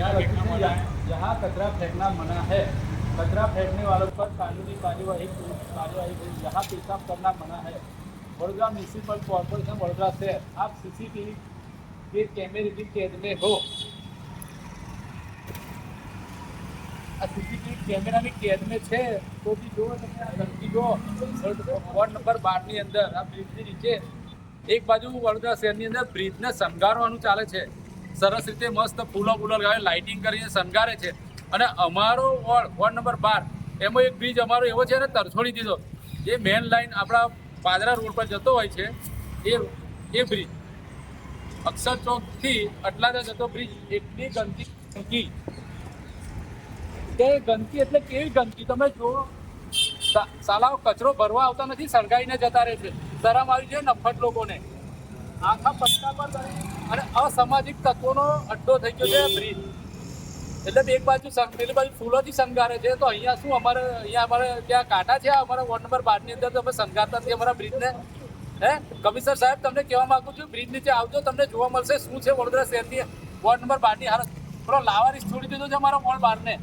यहाँ लखी थी, यहाँ यहाँ कचरा फेंकना मना है कचरा फेंकने वालों पर कानूनी कार्यवाही कार्यवाही हुई यहाँ पेशाब करना मना है वडोदरा म्यूनिसिपल कॉर्पोरेशन वडोदरा से आप सीसीटीवी के कैमरे की कैद में हो આ સીસીટીવી કેમેરાની કેદમાં છે તો બી જુઓ તમે આ ગંદકી જુઓ વોર્ડ નંબર બારની અંદર આ બ્રિજની નીચે એક બાજુ વડોદરા શહેરની અંદર બ્રિજને શણગારવાનું ચાલે છે સરસ રીતે મસ્ત ફૂલો ફૂલો લગાવી લાઇટિંગ કરીને શણગારે છે. અને અમારો વોર્ડ વોર્ડ નંબર બાર, એમાં એક બ્રિજ અમારો એવો છે ને, તરછોડી દીધો. જે મેન લાઇન આપણા પાદરા રોડ પર જતો હોય છે, એ એ બ્રિજ અક્ષર ચોકથી અટલાદા જતો બ્રિજ એટલી ગંદકી ગંદકી. તે ગંદકી એટલે કેવી ગંદકી? તમે જો સાલાઓ કચરો ભરવા આવતા નથી સળગાઈને જતા રહે છે. શરમ આવી છે નફટ લોકોને. આખા પટ્ટા પર અને અસામાજિક તત્વોનો અડ્ડો થઈ ગયો છે બ્રિજ. એટલે એક બાજુ પેલી બાજુ ફૂલોથી શણગારે છે. તો અહીંયા શું અમારે અહીંયા અમારે ત્યાં કાંટા છે? અમારા વોર્ડ નંબર બારની અંદર તમે શણગારતા નથી અમારા બ્રિજને. હે? કમિશનર સાહેબ, તમને કહેવા માંગુ છું, બ્રિજ નીચે આવજો, તમને જોવા મળશે શું છે વડોદરા શહેરની વોર્ડ નંબર બારની હાલત. પેલો લાવારીસ છોડી દીધો છે અમારા વોર્ડ બારને.